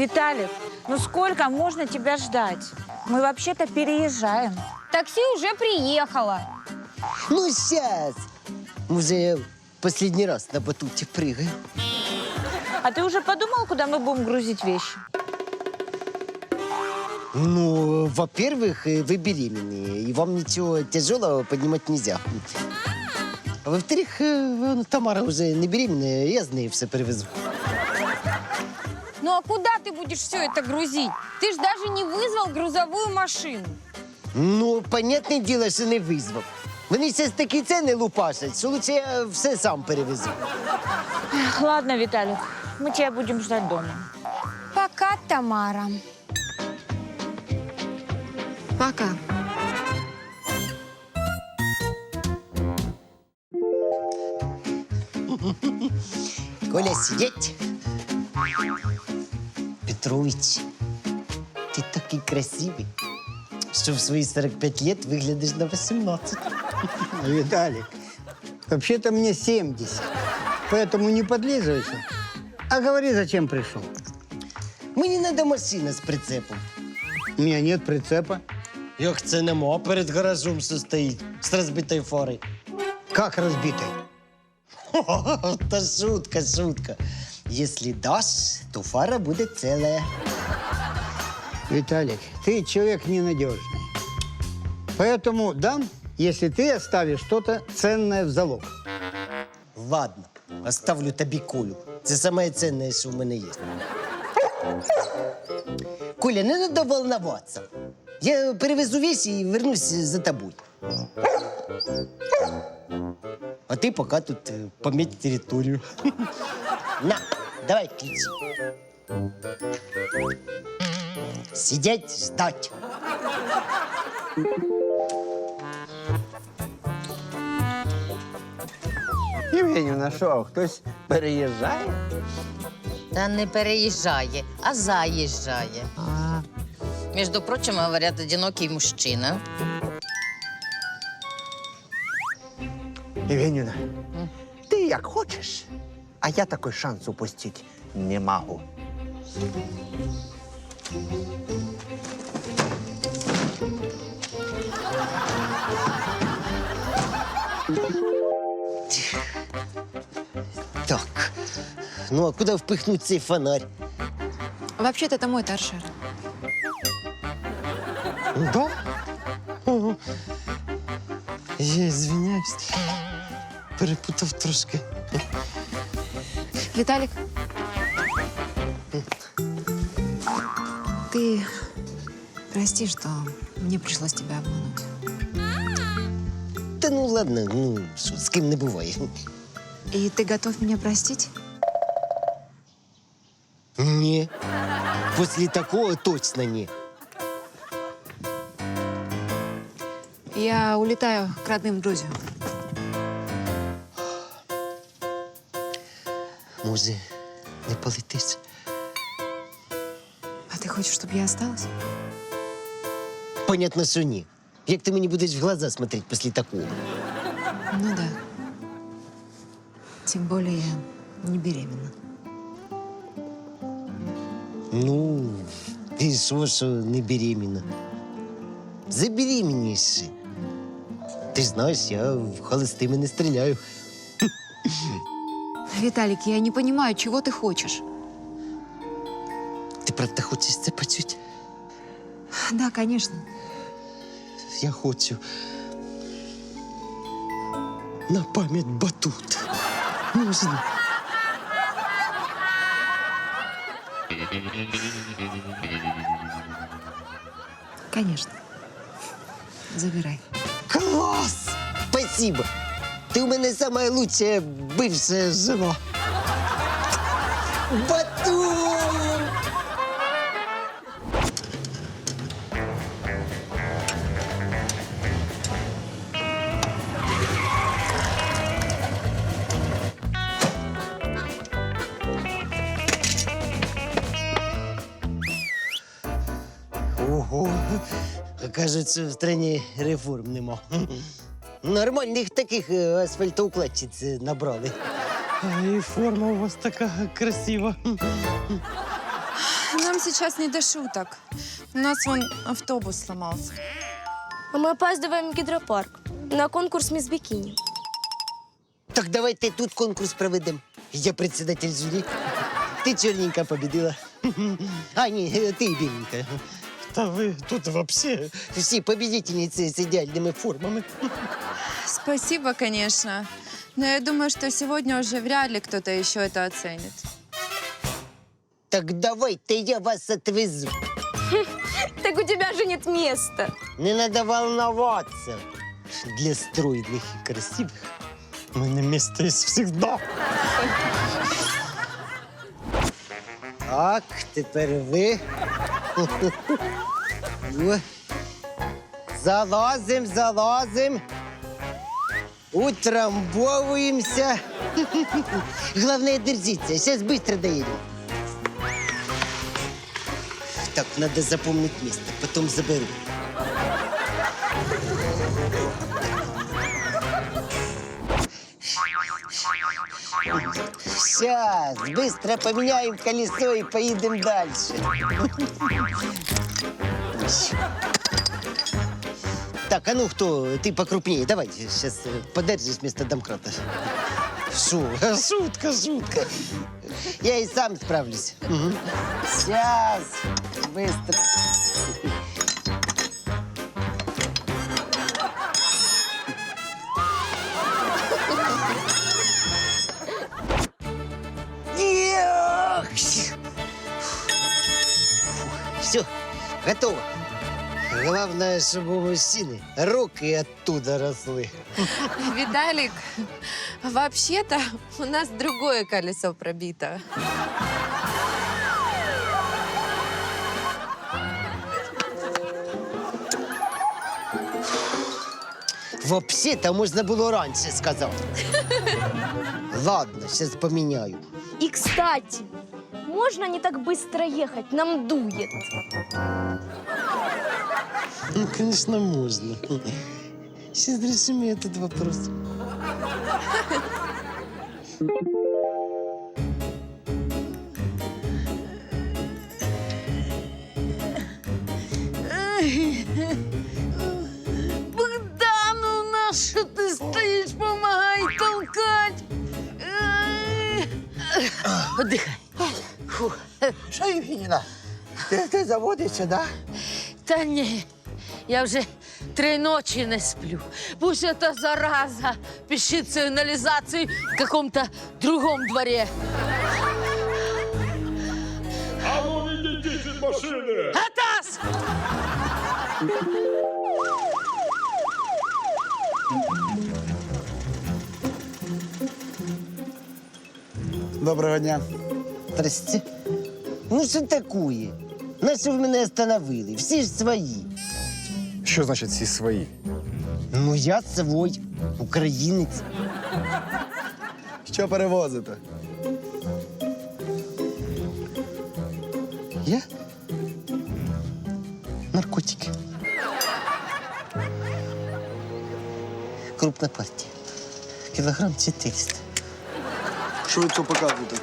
Виталик, ну сколько можно тебя ждать? Мы вообще-то переезжаем. Такси уже приехало. Ну, сейчас. Я последний раз на батуте прыгаю. А ты уже подумал, куда мы будем грузить вещи? Ну, во-первых, э, вы беременные, и вам ничего тяжелого поднимать нельзя. А во-вторых, э, вон Тамара уже не беременная, я з нею все привезу. Ну а куда ты будешь все это грузить? Ты ж даже не вызвал грузовую машину. Ну, понятне діло, що не визвав. Вони зараз такі ціни лупашать, що лучше я все сам перевезу. Эх, Ладно, Виталик, мы тебя будем ждать дома. Пока, Тамара. Пока. Коля, сидеть. Петрович, ти такий красивий, що в свої 45 лет виглядиш на 18. Виталик, вообще-то мне 70, поэтому не подлизывайся. А говори, зачем пришел. Мені треба машина з прицепом. У меня нет прицепа. Як це нема, перед гаражом все стоїть з розбитою фарою. Как разбитой? Та шутка, шутка. Якщо даш, то фара буде ціла. Виталик, ты человек ненадежный. Поэтому дам, если ты оставишь что-то ценное в залог. Ладно, оставлю тобі Колю. Це саме цінне, що в мене є. Коля, не треба волноватися. Я перевезу вещи і вернусь за тобою. А ти поки тут е, поміть територію. На, Давай ключі. Сидеть, ждать. Євгенівна, що, хтось переїжджає? Та не переїжджає, а заїжджає. Між прочим, говорять, одинокий мужчина. Євгенівна, ти як хочеш, а я такий шанс упустити не можу. Так. Ну а куди впихнуть цей фонарь? Вообще-то это мой торшер. Да? Ого. Я извиняюсь. Перепутав трошки. Виталик, ты прости, что мне пришлось тебя обмануть. Та ну ладно, ну що, з ким не буває. И ты готов меня простить? Ні. Після такого точно ні. Я улетаю к родным в Грузию. Може, не полетиш? А ты хочешь, чтобы я осталась? Понятно, що ні. Як ти мені будеш в глаза смотреть після такого? Ну да. Тем более я не беременна. Ну, ти що, що не беременна? Забеременніше. Ти ж знаєш, я в холостими не стріляю. Виталик, я не понимаю, чего ты хочешь. Ти правда хочеш це почути? Да, конечно. Я хочу. На пам'ять батут. Можна. Конечно. Забирай. Клас! Спасибо! Ти у мене сама лучше бився зима. Батун! Кажуть, в страні реформ нема. Нормальних таких е, асфальтоукладчиць набрали. І форма у вас така красива. Нам сейчас не до шуток. У нас вон автобус сломался. А мы опаздываем в гидропарк на конкурс «Мисс Бикини». Так давайте тут конкурс проведемо. Я председатель жюри. Ти чорненька победила. А, ні, ти біленька. Та ви тут вообще всі победительниці з ідеальними формами. Спасибо, конечно. Но я думаю, что сегодня уже вряд ли кто-то еще это оценит. Так давайте я вас отвезу. Так у тебя же нет места. Не надо волноваться. Для стройных и красивых у мене місце є всегда. Так, тепер ви. Ой. Залазим, залазим. Утрамбовуємося. Головне, держіться, зараз швидко доїдемо. Так, треба запомнити місце, потім заберу. Сейчас, быстро поменяем колесо и поедем дальше. Так, а ну кто? Ты покрупнее. Давай, сейчас подержишь вместо домкрата. Шу, шутка, шутка. Я и сам справлюсь. Сейчас, быстро. Все, готово. Главное, чтобы у мужчины руки оттуда росли. Видалик, вообще-то у нас другое колесо пробито. Вообще-то можно было раньше сказать. Ладно, сейчас поменяю. И, кстати, можно не так быстро ехать? Нам дует. Ну, конечно, можно. Сейчас решим этот вопрос. Богдану, на що ти стоїш, помагай толкать. Отдихай. Що, Євгеніна? Ти, ти заводишся, да? Та ні, я вже три ночі не сплю. Пусть эта зараза пишет сигнализацию в каком-то другом дворе. А ну відійдіть від машини! Атас! Доброго дня. Здрасте. Ну, що такое? На що ви мене остановили? Всі ж свої. Що значить всі свої? Ну, я свой, українець. Що перевозите? Я? Наркотики. Крупна партія. Кілограм 400. Що ви це показуєте?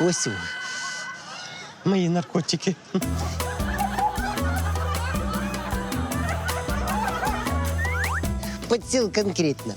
Ось мої наркотики. Подсел конкретно.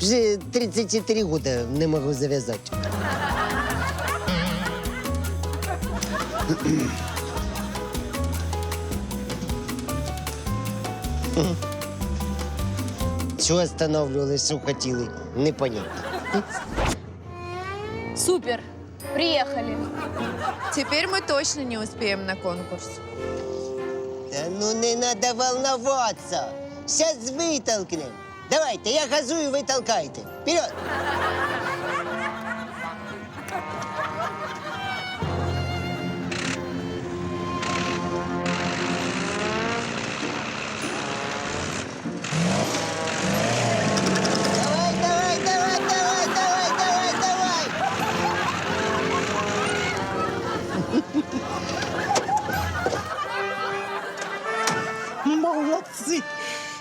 Вже 34 года не можу зав'язати. Що останавливали, що хотіли, непонятно. Супер. Приехали. Теперь мы точно не успеем на конкурс. Да ну не надо волноваться. Сейчас вытолкнем. Давайте, я газую, вы толкайте. Вперед!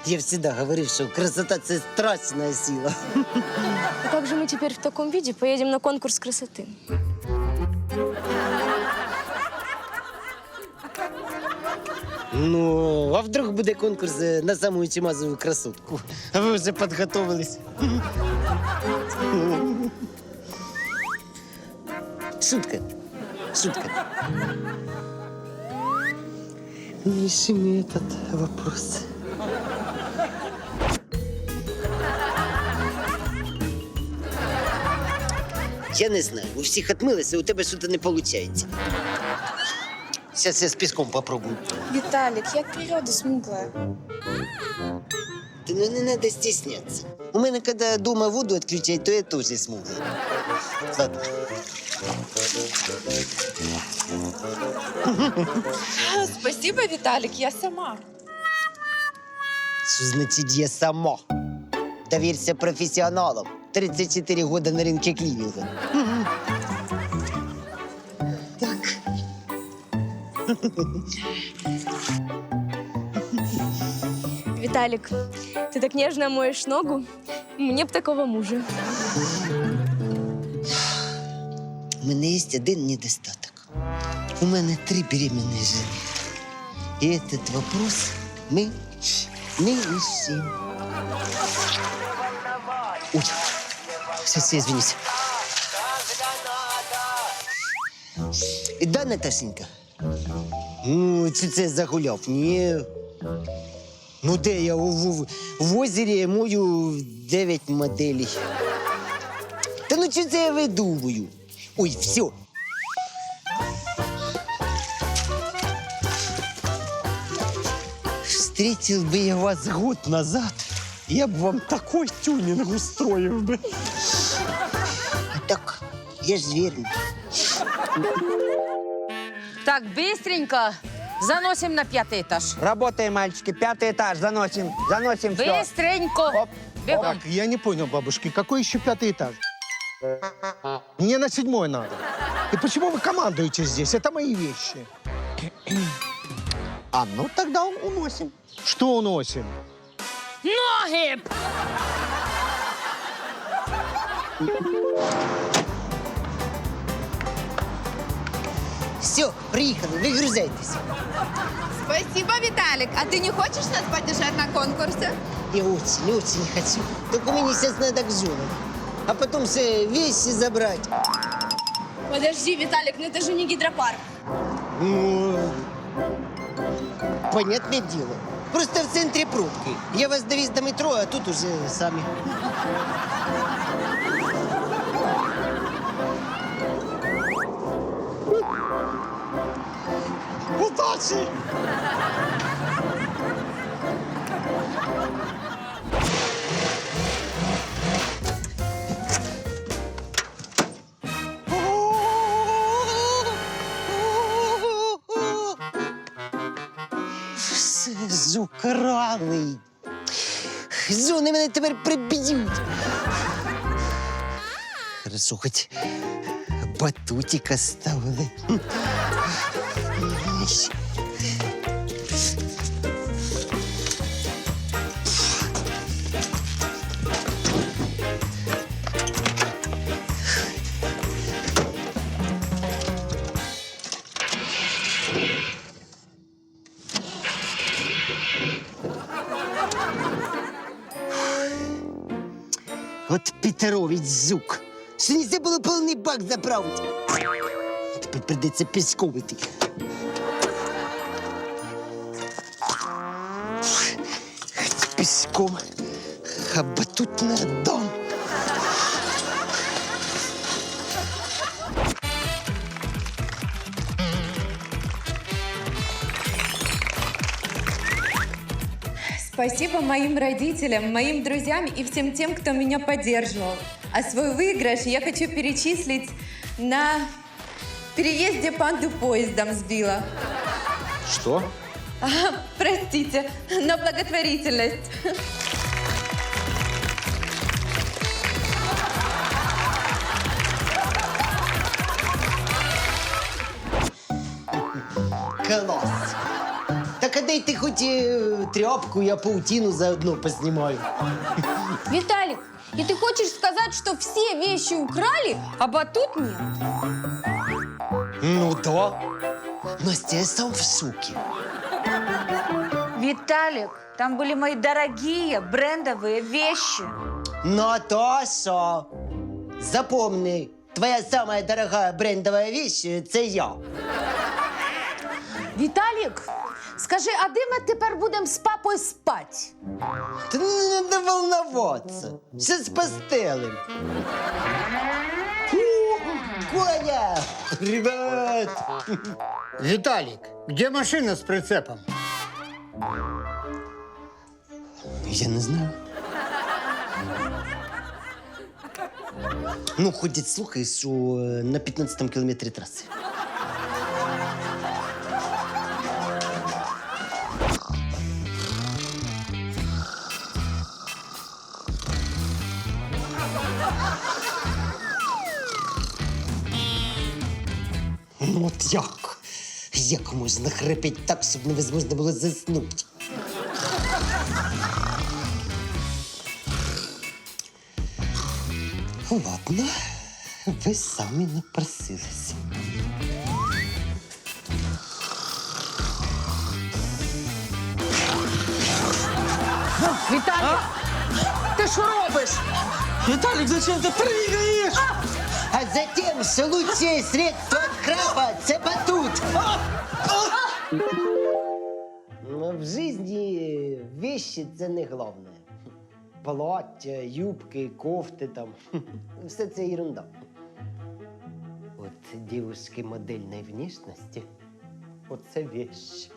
Я всегда говорив, що красота це страшна сила. А как же мы теперь в таком виде поедем на конкурс красоты? Ну, а вдруг буде конкурс е, на саму чимазову красотку? А ви вже підготовились? Шутка. Шутка. Не мне этот вопрос. Я не знаю. У всіх отмилися, у тебе сюди не виходить. Сейчас я з піском попробую. Віталік, я природа смугла. Ти ну не треба стісняться. У мене, коли вдома воду відключають, то я теж смугла. Ладно. Спасибо, Віталік, я сама. Що значить я сама? Довірся професіоналам. 34 года на рынке клининга. Так. Виталик, ты так нежно моешь ногу. Мне б такого мужа. У мене є один недостаток. У мене три беременные жены. И этот вопрос мы не решим. Ой, все, все, извините. Да, Наташенька? Ну, чи це загуляв? Ні. Ну, де я у, в, в озері мою дев'ять моделей. Та ну чи це я видумую? Ой, все. Встретил бы я вас год назад, я бы вам такой тюнинг устроил бы. Ж верный. Так, быстренько заносим на пятый этаж. Работаем, мальчики, пятый этаж, заносим, заносим все. Быстренько. Оп. Бегом. Так, я не понял, бабушки, какой еще пятый этаж? Мне на седьмой надо. И почему вы командуете здесь? Это мои вещи. А ну тогда уносим. Что уносим? Ноги! Все, приехали, выгрузайтесь. Спасибо, Виталик. А ты не хочешь нас поддержать на конкурсе? Я очень, очень хочу. Только мне сейчас надо к женам. А потом все вещи забрать. Подожди, Виталик, ну это же не гидропарк. Ну, понятное дело. Просто в центре пробки. Я вас довез до метро, а тут уже сами. речі. Все зукрали. Зони мене тепер приб'ють. Слухать, батутіка ставили. Петерович зук. Що нельзя було повний бак заправити. Тепер придеться пісковити. Піском. А батут не дом. Спасибо моим родителям, моим друзьям и всем тем, кто меня поддерживал. А свой выигрыш я хочу перечислить на переезде панду поездом сбила. Что? Простите, на благотворительность. Клас. Так Так а дай ти хоч е, тряпку, я паутину заодно поснімаю. Виталик, и ты хочешь сказать, что все вещи украли, а батут нет? Ну да. Настя, я сам в шоке. Виталик, там были мои дорогие брендовые вещи. Наташа, запомни, твоя самая дорогая брендовая вещь – це я. Віталік, скажи, а де ми тепер будемо з папою спати? Та не треба волноваться. Постелим. О, Коля! Привет! Виталик, где машина с прицепом? Я не знаю. Ну, ходять слухи, що е, на 15 кілометрі траси. Ну от як? Як можна хрипеть так, щоб невозможно було заснути? Ладно, ви самі напросилися. Віталік, ти що робиш? Виталик, зачем ты прыгаешь? А затем, что лучшее средство краба – це батут. Ну, в житті віщі – це не головне. Плаття, юбки, кофти там. Все це ерунда. От девушки модельної внешності – оце вещь.